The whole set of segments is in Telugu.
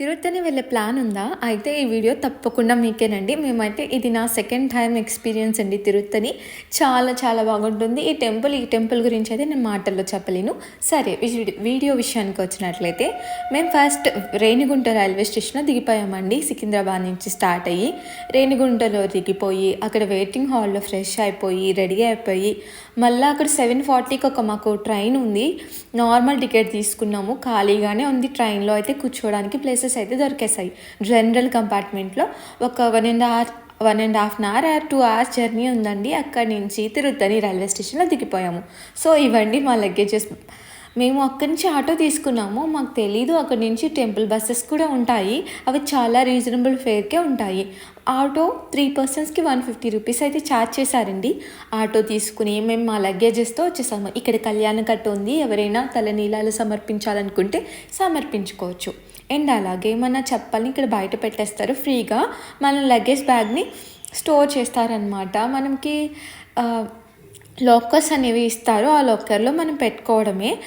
తిరుత్తని వెళ్ళే ప్లాన్ ఉందా? అయితే ఈ వీడియో తప్పకుండా మీకేనండి. మేమైతే ఇది నా సెకండ్ టైం ఎక్స్పీరియన్స్ అండి తిరుత్తని చాలా చాలా బాగుంటుంది. ఈ టెంపుల్ ఈ టెంపుల్ గురించి అయితే నేను మాటల్లో చెప్పలేను. సరే వీడియో విషయానికి వచ్చినట్లయితే మేము ఫస్ట్ రేణిగుంట రైల్వే స్టేషన్లో దిగిపోయామండి. సికింద్రాబాద్ నుంచి స్టార్ట్ అయ్యి రేణిగుంటలో దిగిపోయి అక్కడ వెయిటింగ్ హాల్లో ఫ్రెష్ అయిపోయి రెడీ అయిపోయి మళ్ళీ అక్కడ సెవెన్ ఫార్టీకి ఒక మాకు ట్రైన్ ఉంది. నార్మల్ టికెట్ తీసుకున్నాము. ఖాళీగానే ఉంది. ట్రైన్లో అయితే కూర్చోవడానికి ప్లేసెస్ అయితే దొరికేసాయి జనరల్ కంపార్ట్మెంట్లో ఒక one and half one and half an hour or two hours journey ఉందండి. అక్కడి నుంచి తిరుత్తని రైల్వే స్టేషన్లో దిగిపోయాము. సో ఇవ్వండి మా లగేజెస్. మేము అక్కడి నుంచి ఆటో తీసుకున్నాము. మాకు తెలీదు అక్కడి నుంచి టెంపుల్ బస్సెస్ కూడా ఉంటాయి. అవి చాలా రీజనబుల్ ఫేర్కే ఉంటాయి. ఆటో త్రీ పర్సన్స్కి వన్ ఫిఫ్టీ రూపీస్ అయితే ఛార్జ్ చేశారండి. ఆటో తీసుకుని మేము మా లగేజెస్తో వచ్చేసాము. ఇక్కడ కళ్యాణ కట్ట ఉంది. ఎవరైనా తలనీలాలు సమర్పించాలనుకుంటే సమర్పించుకోవచ్చు. అండ్ అలాగే మన చెప్పాలని ఇక్కడ బయట పెట్టేస్తారు. ఫ్రీగా మన లగేజ్ బ్యాగ్ని స్టోర్ చేస్తారనమాట మనకి లాకర్స్ అనేవి ఇస్తారు ఆ లోకర్లో మనం పెట్టుకోవడమే.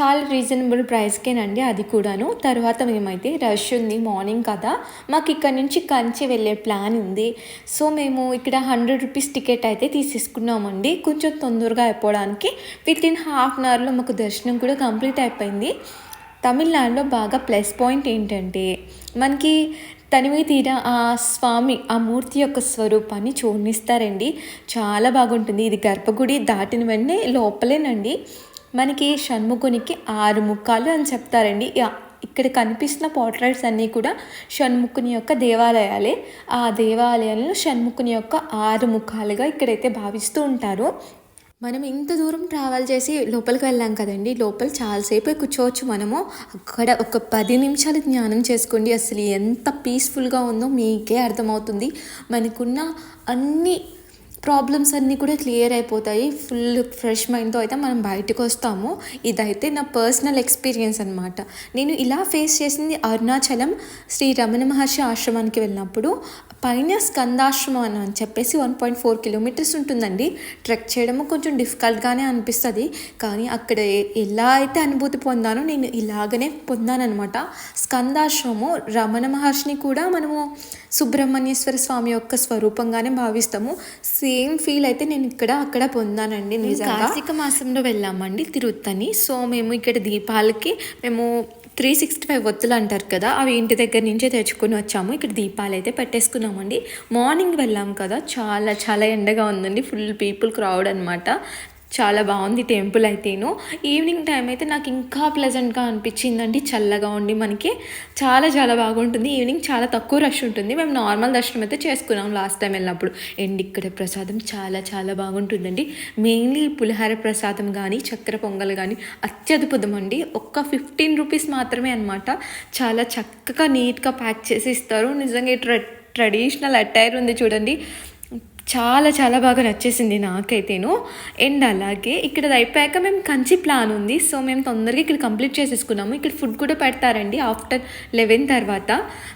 చాలా రీజనబుల్ ప్రైస్కేనండి అది కూడాను. తర్వాత మేమైతే రష్ ఉంది మార్నింగ్ కదా. మాకు ఇక్కడ నుంచి కంచి వెళ్ళే ప్లాన్ ఉంది. సో మేము ఇక్కడ హండ్రెడ్ రూపీస్ టికెట్ అయితే తీసేసుకున్నామండి. కొంచెం తొందరగా అయిపోవడానికి విత్ ఇన్ హాఫ్ అన్ అవర్లో మాకు దర్శనం కూడా కంప్లీట్ అయిపోయింది. తమిళనాడులో బాగా ప్లస్ పాయింట్ ఏంటంటే మనకి తనివి తీర ఆ స్వామి ఆ మూర్తి యొక్క స్వరూపాన్ని చూర్ణిస్తారండి. చాలా బాగుంటుంది. ఇది గర్భగుడి దాటిన వెంటనే లోపలేనండి. మనకి షణ్ముఖునికి ఆరు ముఖాలు అని చెప్తారండి. ఇక్కడ కనిపిస్తున్న పోర్ట్రైట్స్ అన్నీ కూడా షణ్ముఖుని యొక్క దేవాలయాలే. ఆ దేవాలయాలను షణ్ముఖుని యొక్క ఆరు ముఖాలుగా ఇక్కడైతే భావిస్తూ ఉంటారు. మనం ఇంత దూరం ట్రావెల్ చేసి లోపలికి వెళ్ళాం కదండి. లోపల చాలాసేపు కూర్చోవచ్చు మనము. అక్కడ ఒక పది నిమిషాలు జ్ఞానం చేసుకోండి. అసలు ఎంత పీస్ఫుల్గా ఉందో మీకే అర్థమవుతుంది. మనకున్న అన్ని ప్రాబ్లమ్స్ అన్నీ కూడా క్లియర్ అయిపోతాయి. ఫుల్ ఫ్రెష్ మైండ్తో అయితే మనం బయటకు వస్తాము. ఇదైతే నా పర్సనల్ ఎక్స్పీరియన్స్ అనమాట నేను ఇలా ఫేస్ చేసింది అరుణాచలం శ్రీ రమణ మహర్షి ఆశ్రమానికి వెళ్ళినప్పుడు. పైన స్కందాశ్రమం అని అని చెప్పేసి వన్ పాయింట్ ఫోర్ కిలోమీటర్స్ ఉంటుందండి. ట్రెక్ చేయడము కొంచెం డిఫికల్ట్గానే అనిపిస్తుంది. కానీ అక్కడ ఎలా అయితే అనుభూతి పొందానో నేను ఇలాగనే పొందానమాట స్కందాశ్రమము రమణ మహర్షిని కూడా మనము సుబ్రహ్మణ్యేశ్వర స్వామి యొక్క స్వరూపంగానే భావిస్తాము. సేమ్ ఫీల్ అయితే నేను ఇక్కడ అక్కడ పొందానండి నిజంగా. కార్తీక మాసంలో వెళ్ళామండి తిరుత్తని. సో మేము ఇక్కడ దీపాలకి మేము త్రీ సిక్స్టీ ఫైవ్ ఒత్తులు అంటారు కదా అవి ఇంటి దగ్గర నుంచే తెచ్చుకొని వచ్చాము. ఇక్కడ దీపాలు అయితే పెట్టేసుకున్నామండి. మార్నింగ్ వెళ్ళాం కదా చాలా చాలా ఎండగా ఉందండి. ఫుల్ పీపుల్ క్రౌడ్ అనమాట చాలా బాగుంది టెంపుల్ అయితేను. ఈవినింగ్ టైం అయితే నాకు ఇంకా ప్లెజెంట్గా అనిపించిందండి. చల్లగా ఉండి మనకి చాలా చాలా బాగుంటుంది. ఈవినింగ్ చాలా తక్కువ రష్ ఉంటుంది. మేము నార్మల్ దర్శనం అయితే చేసుకున్నాం లాస్ట్ టైం వెళ్ళినప్పుడు. అండ్ ఇక్కడ ప్రసాదం చాలా చాలా బాగుంటుందండి. మెయిన్లీ పులిహార ప్రసాదం కానీ చక్కెర పొంగల్ కానీ అత్యద్భుతం అండి ఒక్క ఫిఫ్టీన్ రూపీస్ మాత్రమే అనమాట చాలా చక్కగా నీట్గా ప్యాక్ చేసి ఇస్తారు. నిజంగా ట్రెడిషనల్ అటైర్ ఉంది చూడండి. చాలా చాలా బాగా నచ్చేసింది నాకైతేను. అండ్ అలాగే ఇక్కడ అయిపోయాక మేము కంచి ప్లాన్ ఉంది. సో మేము తొందరగా ఇక్కడ కంప్లీట్ చేసేసుకున్నాము. ఇక్కడ ఫుడ్ కూడా పెడతారండి ఆఫ్టర్ లెవెన్ తర్వాత.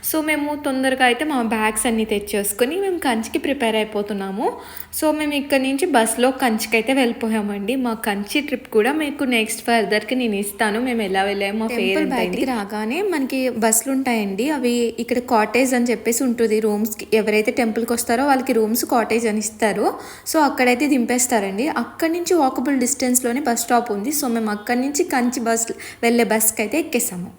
సో మేము తొందరగా అయితే మా బ్యాగ్స్ అన్నీ తెచ్చేసుకొని మేము కంచికి ప్రిపేర్ అయిపోతున్నాము. సో మేము ఇక్కడ నుంచి బస్లో కంచికి అయితే వెళ్ళిపోయామండి. మా కంచి ట్రిప్ కూడా మీకు నెక్స్ట్ ఫర్దర్కి నేను ఇస్తాను. మేము ఎలా వెళ్ళాము మా పేరు బయటికి రాగానే మనకి బస్సులు ఉంటాయండి. అవి ఇక్కడ కాటేజ్ అని చెప్పేసి ఉంటుంది. రూమ్స్కి ఎవరైతే టెంపుల్కి వస్తారో వాళ్ళకి రూమ్స్ కాటేజ్ అని ఇస్తారు. సో అక్కడైతే దింపేస్తారండి. అక్కడి నుంచి వాకబుల్ డిస్టెన్స్లోనే బస్ స్టాప్ ఉంది. సో మేము అక్కడి నుంచి కంచి బస్ వెళ్ళే బస్కి అయితే ఎక్కేసాము.